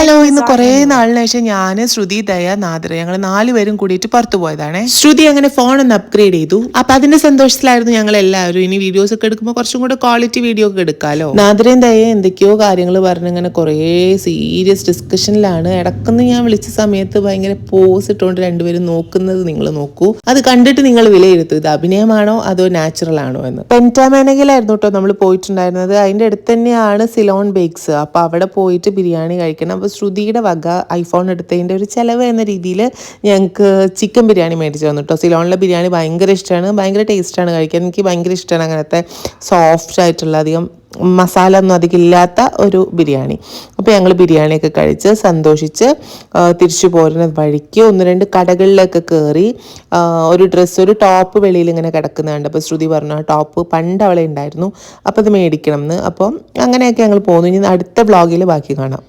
Hello ഇന്ന് കുറേ നാളിന് ശേഷം ഞാൻ ശ്രുതി ദയ നാദ്ര ഞങ്ങൾ നാലുപേരും കൂടിയിട്ട് പുറത്തു പോയതാണ്. ശ്രുതി അങ്ങനെ ഫോൺ ഒന്ന് അപ്ഗ്രേഡ് ചെയ്തു. അപ്പൊ അതിന്റെ സന്തോഷത്തിലായിരുന്നു ഞങ്ങൾ എല്ലാവരും ഇനി വീഡിയോസ് ഒക്കെ എടുക്കുമ്പോൾ കുറച്ചും കൂടെ ക്വാളിറ്റി വീഡിയോ ഒക്കെ എടുക്കാലോ? നാദ്രയും ദയ എന്തൊക്കെയോ കാര്യങ്ങൾ പറഞ്ഞ് ഇങ്ങനെ കുറേ സീരിയസ് ഡിസ്കഷനിലാണ് ഇടക്കൊന്ന് ഞാൻ വിളിച്ച സമയത്ത് ഭയങ്കര പോസ് ഇട്ടുകൊണ്ട് രണ്ടുപേരും നോക്കുന്നത് നിങ്ങൾ നോക്കൂ. അത് കണ്ടിട്ട് നിങ്ങൾ വിലയിരുത്തും. ഇത് അഭിനയമാണോ അതോ നാച്ചുറൽ ആണോ എന്ന്. പെന്റാമാനകിലായിരുന്നു കേട്ടോ നമ്മൾ പോയിട്ടുണ്ടായിരുന്നത്. അതിന്റെ അടുത്ത് തന്നെയാണ് സിലോൺ ബേക്സ് അപ്പൊ അവിടെ പോയിട്ട് ബിരിയാണി കഴിക്കണം. അപ്പോൾ ശ്രുതിയുടെ വക ഐഫോൺ എടുത്തതിന്റെ ഒരു ചിലവ് എന്ന രീതിയിൽ ഞങ്ങൾക്ക് ചിക്കൻ ബിരിയാണി മേടിച്ച് തന്നു കേട്ടോ. സിലോണിലെ ബിരിയാണി ഭയങ്കര ഇഷ്ടമാണ്. ഭയങ്കര ടേസ്റ്റാണ് കഴിക്കാൻ. എനിക്ക് ഭയങ്കര ഇഷ്ടമാണ് അങ്ങനത്തെ സോഫ്റ്റ് ആയിട്ടുള്ള അധികം മസാല ഒന്നും അധികം ഇല്ലാത്ത ഒരു ബിരിയാണി. അപ്പോൾ ഞങ്ങൾ ബിരിയാണിയൊക്കെ കഴിച്ച് സന്തോഷിച്ച് തിരിച്ചു പോരുന്ന വഴിക്ക് ഒന്ന് രണ്ട് കടകളിലൊക്കെ കയറി ഒരു ഡ്രസ്സ് ഒരു ടോപ്പ് വെളിയിൽ ഇങ്ങനെ കിടക്കുന്നുണ്ട്. അപ്പോൾ ശ്രുതി പറഞ്ഞു ആ ടോപ്പ് പണ്ട് അവളെ ഉണ്ടായിരുന്നു. അപ്പോൾ അത് മേടിക്കണം എന്ന് അപ്പം അങ്ങനെയൊക്കെ ഞങ്ങൾ പോകുന്നു ഇനി അടുത്ത വ്ളോഗിൽ ബാക്കി കാണാം.